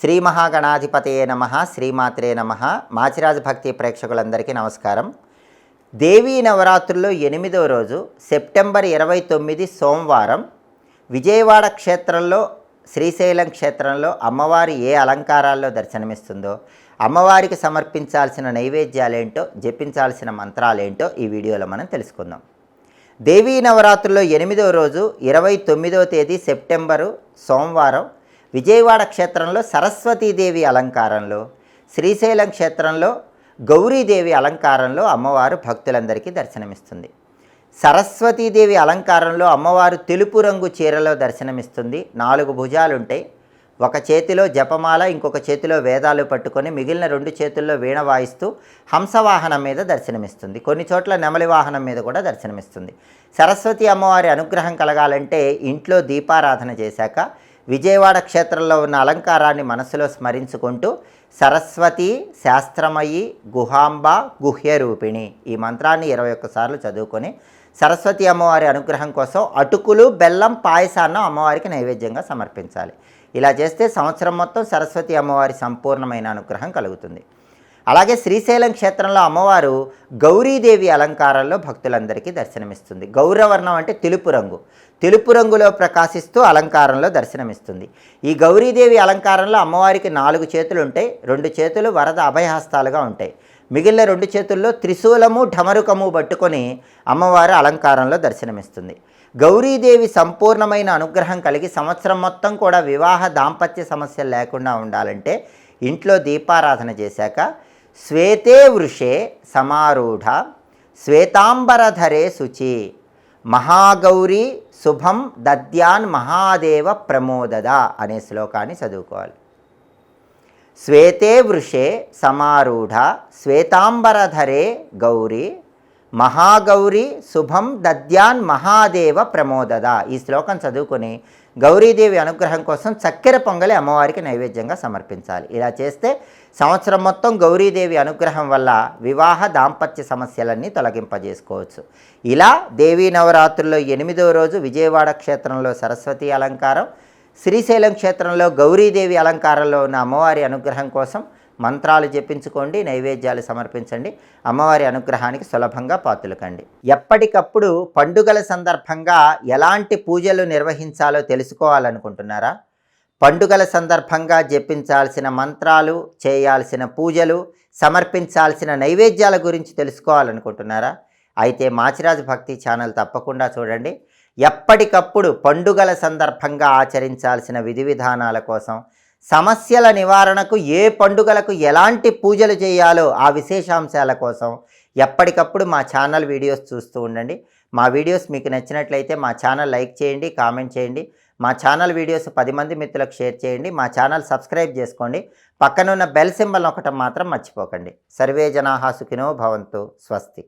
శ్రీ మహాగణాధిపతయే నమ శ్రీమాత్రే నమ. మాచిరాజు భక్తి ప్రేక్షకులందరికీ నమస్కారం. దేవీ నవరాత్రుల్లో ఎనిమిదవ రోజు సెప్టెంబర్ ఇరవై తొమ్మిది సోమవారం విజయవాడ క్షేత్రంలో శ్రీశైలం క్షేత్రంలో అమ్మవారి ఏ అలంకారాల్లో దర్శనమిస్తుందో అమ్మవారికి సమర్పించాల్సిన నైవేద్యాలేంటో జపించాల్సిన మంత్రాలేంటో ఈ వీడియోలో మనం తెలుసుకుందాం. దేవీ నవరాత్రుల్లో ఎనిమిదవ రోజు ఇరవై తొమ్మిదవ తేదీ సెప్టెంబరు సోమవారం విజయవాడ క్షేత్రంలో సరస్వతీదేవి అలంకారంలో శ్రీశైలం క్షేత్రంలో గౌరీదేవి అలంకారంలో అమ్మవారు భక్తులందరికీ దర్శనమిస్తుంది. సరస్వతీదేవి అలంకారంలో అమ్మవారు తెలుపు రంగు చీరలో దర్శనమిస్తుంది. నాలుగు భుజాలుంటాయి. ఒక చేతిలో జపమాల ఇంకొక చేతిలో వేదాలు పట్టుకొని మిగిలిన రెండు చేతుల్లో వీణ వాయిస్తూ హంసవాహనం మీద దర్శనమిస్తుంది. కొన్ని చోట్ల నెమలి వాహనం మీద కూడా దర్శనమిస్తుంది. సరస్వతి అమ్మవారి అనుగ్రహం కలగాలంటే ఇంట్లో దీపారాధన చేశాక విజయవాడ క్షేత్రంలో ఉన్న అలంకారాన్ని మనసులో స్మరించుకుంటూ సరస్వతి శాస్త్రమయి గుహాంబ గుహ్యరూపిణి ఈ మంత్రాన్ని ఇరవై ఒక్కసార్లు చదువుకొని సరస్వతి అమ్మవారి అనుగ్రహం కోసం అటుకులు బెల్లం పాయసాన్ని అమ్మవారికి నైవేద్యంగా సమర్పించాలి. ఇలా చేస్తే సంవత్సరం మొత్తం సరస్వతి అమ్మవారి సంపూర్ణమైన అనుగ్రహం కలుగుతుంది. అలాగే శ్రీశైలం క్షేత్రంలో అమ్మవారు గౌరీదేవి అలంకారంలో భక్తులందరికీ దర్శనమిస్తుంది. గౌరవర్ణం అంటే తెలుపు రంగు. తెలుపు రంగులో ప్రకాశిస్తూ అలంకారంలో దర్శనమిస్తుంది. ఈ గౌరీదేవి అలంకారంలో అమ్మవారికి నాలుగు చేతులు ఉంటాయి రెండు చేతులు వరద అభయహస్తాలుగా ఉంటాయి. మిగిలిన రెండు చేతుల్లో త్రిశూలము ఢమరుకము పట్టుకొని అమ్మవారు అలంకారంలో దర్శనమిస్తుంది. గౌరీదేవి సంపూర్ణమైన అనుగ్రహం కలిగి సంవత్సరం మొత్తం కూడా వివాహ దాంపత్య సమస్యలు లేకుండా ఉండాలంటే ఇంట్లో దీపారాధన చేశాక శ్వేతే వృషే సమారూఢ శ్వేతాంబరధరే శుచి మహాగౌరీ శుభం దద్యాన్ మహాదేవ ప్రమోదద అనే శ్లోకాన్ని చదువుకోవాలి. శ్వేతే వృషే సమారూఢ శ్వేతాంబరధరే గౌరీ మహాగౌరీ శుభం దద్యాన్ మహాదేవ ప్రమోదద. ఈ శ్లోకం చదువుకొని గౌరీదేవి అనుగ్రహం కోసం చక్కెర పొంగలి అమ్మవారికి నైవేద్యంగా సమర్పించాలి. ఇలా చేస్తే సంవత్సరం మొత్తం గౌరీదేవి అనుగ్రహం వల్ల వివాహ దాంపత్య సమస్యలన్నీ తొలగింపజేసుకోవచ్చు. ఇలా దేవీ నవరాత్రుల్లో ఎనిమిదవ రోజు విజయవాడ క్షేత్రంలో సరస్వతి అలంకారం శ్రీశైలం క్షేత్రంలో గౌరీదేవి అలంకారంలో ఉన్న అమ్మవారి అనుగ్రహం కోసం మంత్రాలు జపించుకోండి నైవేద్యాలు సమర్పించండి అమ్మవారి అనుగ్రహానికి సులభంగా పాతులకండి. ఎప్పటికప్పుడు పండుగల సందర్భంగా ఎలాంటి పూజలు నిర్వహించాలో తెలుసుకోవాలనుకుంటున్నారా? పండుగల సందర్భంగా జపించాల్సిన మంత్రాలు చేయాల్సిన పూజలు సమర్పించాల్సిన నైవేద్యాల గురించి తెలుసుకోవాలనుకుంటున్నారా? అయితే మాచిరాజు భక్తి ఛానల్ తప్పకుండా చూడండి. ఎప్పటికప్పుడు పండుగల సందర్భంగా ఆచరించాల్సిన విధి విధానాల కోసం సమస్యల నివారణకు ఏ పండుగలకు ఎలాంటి పూజలు చేయాలో ఆ విశేషాంశాల కోసం ఎప్పటికప్పుడు మా ఛానల్ వీడియోస్ చూస్తూ ఉండండి. మా వీడియోస్ మీకు నచ్చినట్లయితే మా ఛానల్ లైక్ చేయండి కామెంట్ చేయండి. మా ఛానల్ వీడియోస్ పది మంది మిత్రులకు షేర్ చేయండి. మా ఛానల్ సబ్స్క్రైబ్ చేసుకోండి. పక్కనున్న బెల్ సింబల్ ఒకటం మాత్రం మర్చిపోకండి. సర్వే జనాహా సుఖినో భవంతు. స్వస్తి.